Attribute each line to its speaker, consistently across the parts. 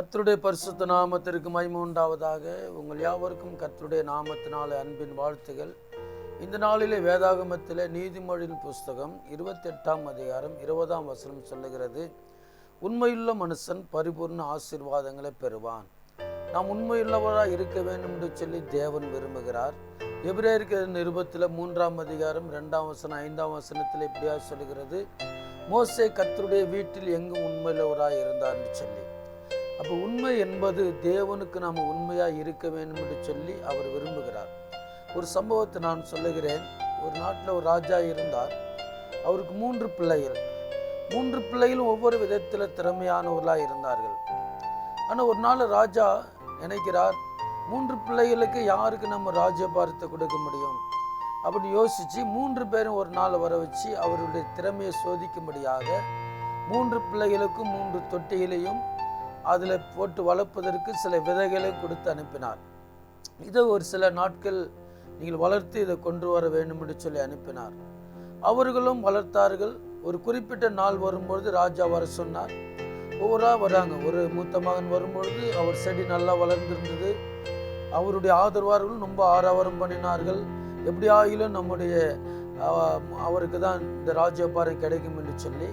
Speaker 1: கர்த்தருடைய பரிசுத்த நாமத்திற்கு மைமூண்டாவதாக உண்டாவதாக. உங்கள் யாவருக்கும் கர்த்தருடைய நாமத்தினால அன்பின் வாழ்த்துகள். இந்த நாளிலே வேதாகமத்தில் நீதிமொழியின் புஸ்தகம் இருபத்தெட்டாம் அதிகாரம் இருபதாம் வசனம் சொல்லுகிறது உண்மையுள்ள மனுஷன் பரிபூர்ண ஆசீர்வாதங்களை பெறுவான். நாம் உண்மையுள்ளவராக இருக்க வேண்டும் என்று சொல்லி தேவன் விரும்புகிறார். எபிரேயருக்கு நிருபத்தில் மூன்றாம் அதிகாரம் ரெண்டாம் வசனம் ஐந்தாம் வசனத்தில் எப்படியா சொல்லுகிறது மோசே கர்த்தருடைய வீட்டில் எங்கும் உண்மையுள்ளவராக இருந்தார்னு சொல்லி. அப்போ உண்மை என்பது தேவனுக்கு நாம் உண்மையாக இருக்க வேண்டும் என்று சொல்லி அவர் விரும்புகிறார். ஒரு சம்பவத்தை நான் சொல்லுகிறேன். ஒரு நாட்டில் ஒரு ராஜா இருந்தார். அவருக்கு மூன்று பிள்ளைகள். மூன்று பிள்ளைகளும் ஒவ்வொரு விதத்தில் திறமையானவர்களாக இருந்தார்கள். ஆனால் ஒரு நாள் ராஜா நினைக்கிறார் மூன்று பிள்ளைகளுக்கு யாருக்கு நம்ம ராஜபாரத்தை கொடுக்க முடியும்? அப்படின்னு யோசித்து மூன்று பேரும் ஒரு நாள் வர வச்சு அவருடைய திறமையை சோதிக்கும்படியாக மூன்று பிள்ளைகளுக்கும் மூன்று தொட்டிகளையும் அதில் போட்டு வளர்ப்பதற்கு சில விதைகளை கொடுத்து அனுப்பினார். இதை ஒரு சில நாட்கள் நீங்கள் வளர்த்து இதை கொண்டு வர வேண்டும் என்று சொல்லி அனுப்பினார். அவர்களும் வளர்த்தார்கள். ஒரு குறிப்பிட்ட நாள் வரும்பொழுது ராஜா வர சொன்னார். ஒவ்வொருவராக வராங்க. ஒரு மூத்த மகன் வரும்பொழுது அவர் செடி நல்லா வளர்ந்திருந்தது. அவருடைய ஆதரவாளர்களும் ரொம்ப ஆரவாரம் பண்ணினார்கள். எப்படி ஆகிலும் நம்முடைய அவருக்கு தான் இந்த ராஜ்யபாரம் கிடைக்கும் என்று சொல்லி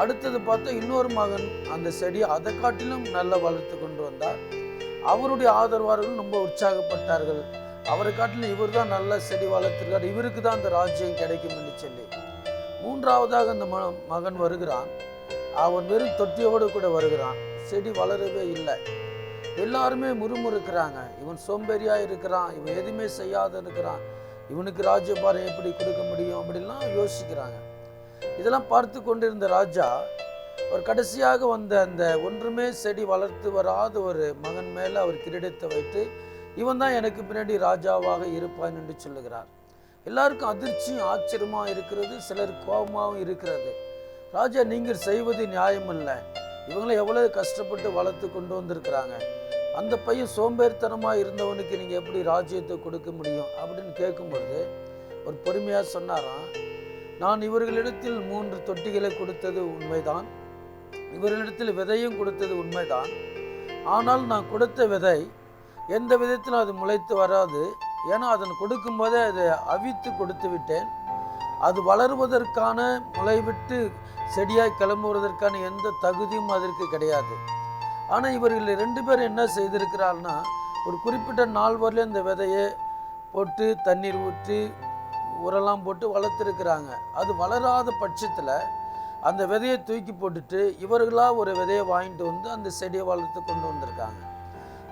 Speaker 1: அடுத்தது பார்த்தா இன்னொரு மகன் அந்த செடியை அதை காட்டிலும் நல்லா வளர்த்து கொண்டு வந்தார். அவருடைய ஆதரவாளர்கள் ரொம்ப உற்சாகப்பட்டார்கள். அவரை காட்டிலும் இவர் தான் நல்ல செடி வளர்த்துருக்கார். இவருக்கு தான் அந்த ராஜ்யம் கிடைக்கும் என்று சொல்லி. மூன்றாவதாக அந்த ம மகன் வருகிறான். அவன் வெறும் தொட்டியோடு கூட வருகிறான். செடி வளரவே இல்லை. எல்லாருமே முறுமுறுக்கிறாங்க. இவன் சோம்பேறியா இருக்கிறான். இவன் எதுவுமே செய்யாத இருக்கிறான். இவனுக்கு ராஜ்யபாரம் எப்படி கொடுக்க முடியும் அப்படின்லாம் யோசிக்கிறாங்க. இதெல்லாம் பார்த்து கொண்டிருந்த ராஜா ஒரு கடைசியாக வந்த அந்த ஒன்றுமே செடி வளர்த்து வராத ஒரு மகன் மேலே அவர் கிரீடத்தை வைத்து இவன் தான் எனக்கு பின்னாடி ராஜாவாக இருப்பான் என்று சொல்லுகிறார். எல்லாருக்கும் அதிர்ச்சியும் ஆச்சரியமாக இருக்கிறது சிலர் கோபமாகவும் இருக்கிறது. ராஜா நீங்கள் செய்வது நியாயம் இல்லை இவங்களை எவ்வளவு கஷ்டப்பட்டு வளர்த்து கொண்டு வந்திருக்கிறாங்க. அந்த பையன் சோம்பேறித்தனமாக இருந்தவனுக்கு நீங்கள் எப்படி ராஜ்யத்தை கொடுக்க முடியும்? அப்படின்னு கேட்கும்பொழுது ஒரு பொறுமையாக சொன்னாராம். நான் இவர்களிடத்தில் மூன்று தொட்டிகளை கொடுத்தது உண்மைதான். இவர்களிடத்தில் விதையும் கொடுத்தது உண்மைதான். ஆனால் நான் கொடுத்த விதை எந்த விதத்திலும் அது முளைத்து வராது ஏன்னா அதன் கொடுக்கும்போதே அதை அவித்து கொடுத்து விட்டேன். அது வளருவதற்கான முளைவிட்டு செடியாய் கிளம்புவதற்கான எந்த தகுதியும் அதற்கு கிடையாது. ஆனால் இவர்கள் ரெண்டு பேரும் என்ன செய்திருக்கிறாள்னா ஒரு குறிப்பிட்ட நாள் வரல இந்த விதையை போட்டு தண்ணீர் ஊற்றி உரெல்லாம் போட்டு வளர்த்துருக்குறாங்க. அது வளராத பட்சத்தில் அந்த விதையை தூக்கி போட்டுட்டு இவர்களாக ஒரு விதையை வாங்கிட்டு வந்து அந்த செடியை வளர்த்து கொண்டு வந்திருக்காங்க.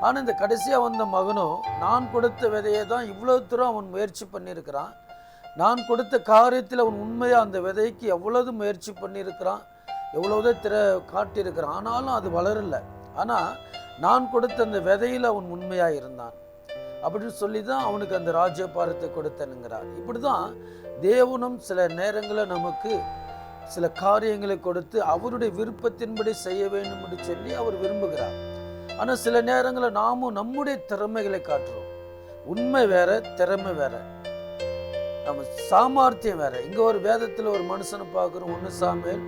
Speaker 1: ஆனால் இந்த கடைசியாக வந்த மகனும் நான் கொடுத்த விதையை தான் இவ்வளோ தூரம் அவன் முயற்சி பண்ணியிருக்கிறான். நான் கொடுத்த காரியத்தில் அவன் உண்மையாக அந்த விதைக்கு எவ்வளவு முயற்சி பண்ணியிருக்கிறான் எவ்வளவுதோ திற காட்டியிருக்கிறான். ஆனாலும் அது வளரல. ஆனால் நான் கொடுத்த அந்த விதையில் அவன் உண்மையாக இருந்தான். அப்படின்னு சொல்லி தான் அவனுக்கு அந்த ராஜ்யபாரத்தை கொடுத்தனுங்கிறார். இப்படி தான் தேவனும் சில நேரங்களில் நமக்கு சில காரியங்களை கொடுத்து அவருடைய விருப்பத்தின்படி செய்ய வேண்டும் என்று சொல்லி அவர் விரும்புகிறார். ஆனால் சில நேரங்களில் நாமும் நம்முடைய திறமைகளை காட்டுறோம். உண்மை வேற திறமை வேற. நம்ம சாமர்த்தியம் வேற. இங்கே ஒரு வேதத்தில் ஒரு மனுஷனை பார்க்குறோம் ஒன்று சாமியல்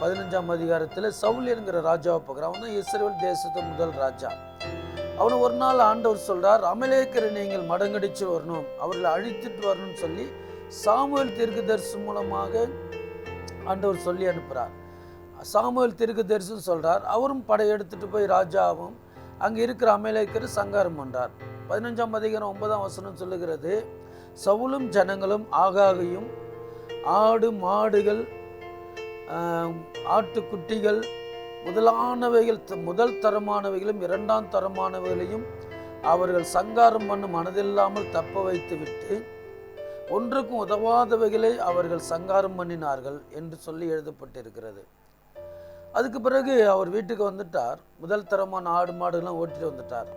Speaker 1: பதினஞ்சாம் அதிகாரத்தில் சவுல் என்கிற ராஜாவை பார்க்குறான். அவன் தான் இஸ்ரேல் தேசத்து முதல் ராஜா. அவனை ஒரு நாள் ஆண்டவர் சொல்றார் அமலேக்கரை நீங்கள் மடங்கடிச்சு வரணும் அவர்களை அழித்துட்டு வரணும்னு சொல்லி சாமுவேல் தீர்க்கதரிசி மூலமாக ஆண்டவர் சொல்லி அனுப்புகிறார் சாமுவேல் தீர்க்கதரிசின்னு சொல்றார் அவரும் படையெடுத்துட்டு போய் ராஜாவும் அங்கே இருக்கிற அமலேக்கர் சங்காரம் பண்றார். பதினஞ்சாம் அதிகாரம் ஒன்பதாம் வசனம் சொல்லுகிறது சவுலும் ஜனங்களும் ஆகாகையும் ஆடு மாடுகள் ஆட்டுக்குட்டிகள் முதலானவைகள் முதல் தரமானவைகளும் இரண்டாம் தரமானவைகளையும் அவர்கள் சங்காரம் பண்ணும் மனதில்லாமல் தப்ப வைத்து விட்டு ஒன்றுக்கும் உதவாதவைகளை அவர்கள் சங்காரம் பண்ணினார்கள் என்று சொல்லி எழுதப்பட்டிருக்கிறது. அதுக்கு பிறகு அவர் வீட்டுக்கு வந்துட்டார். முதல் தரமான ஆடு மாடுகள்லாம் ஓட்டிட்டு வந்துட்டார்.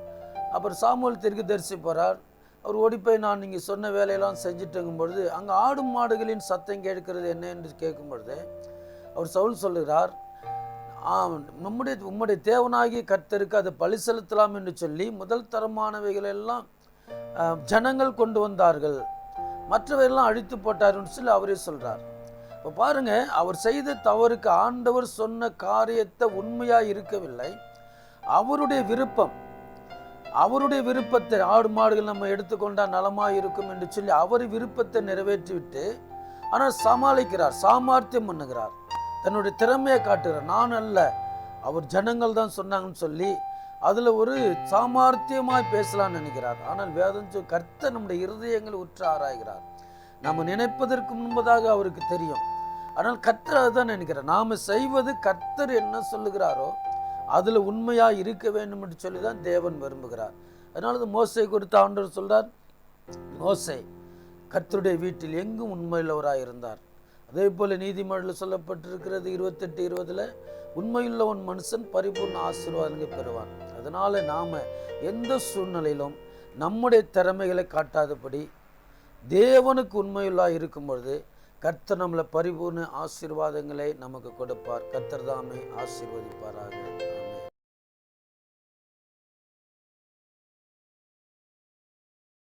Speaker 1: அப்புறம் சாமுவல் தெற்கு தரிசி போகிறார் அவர் ஓடி போய் நான் நீங்கள் சொன்ன வேலையெல்லாம் செஞ்சுட்டுங்கும் பொழுது அங்கே ஆடு மாடுகளின் சத்தம் கேட்கிறது என்ன என்று கேட்கும் பொழுது அவர் சவுல் சொல்லுகிறார் நம்முடைய உம்முடைய தேவனாகி கர்த்தருக்கு அதை பழி செலுத்தலாம் என்று சொல்லி முதல் தரமானவைகள் எல்லாம் ஜனங்கள் கொண்டு வந்தார்கள். மற்றவையெல்லாம் அழித்து போட்டார்னு சொல்லி அவரே சொல்கிறார் இப்போ பாருங்க அவர் செய்த தவறுக்கு ஆண்டவர் சொன்ன காரியத்தை உண்மையாக இருக்கவில்லை. அவருடைய விருப்பம் அவருடைய விருப்பத்தை ஆடு மாடுகள் நம்ம எடுத்துக்கொண்டால் நலமாக இருக்கும் என்று சொல்லி அவர் விருப்பத்தை நிறைவேற்றிவிட்டு ஆனால் சமாளிக்கிறார் சாமர்த்தியம் பண்ணுகிறார். தன்னுடைய திறமையை காட்டுகிறார் நான் அல்ல. அவர் ஜனங்கள் தான் சொன்னாங்கன்னு சொல்லி அதில் ஒரு சாமார்த்தியமாய் பேசலாம்னு நினைக்கிறார். ஆனால் வேதம் சொல் கர்த்தர் நம்முடைய இருதயங்களை உற்று ஆராய்கிறார். நம்ம நினைப்பதற்கு முன்பதாக அவருக்கு தெரியும். ஆனால் கர்த்தர் அதுதான் நினைக்கிறார். நாம் செய்வது கர்த்தர் என்ன சொல்லுகிறாரோ அதில் உண்மையாக இருக்க வேண்டும் என்று சொல்லி தான் தேவன் விரும்புகிறார். அதனால அது மோசை குறித்து ஆண்டவர் சொல்கிறார் மோசை கர்த்தருடைய வீட்டில் எங்கும் உண்மையுள்ளவராக இருந்தார். அதே போல் நீதிமொழியில் சொல்லப்பட்டிருக்கிறது இருபத்தெட்டு இருபதுல உண்மையுள்ளவன் மனுஷன் பரிபூர்ண ஆசீர்வாதங்களை பெறுவான். அதனால் நாம் எந்த சூழ்நிலையிலும் நம்முடைய திறமைகளை காட்டாதபடி தேவனுக்கு உண்மையுள்ளாக இருக்கும் பொழுது கர்த்தர் நம்மளை பரிபூர்ண ஆசீர்வாதங்களை நமக்கு கொடுப்பார். கர்த்தர் தாமே ஆசீர்வதிப்பாராக.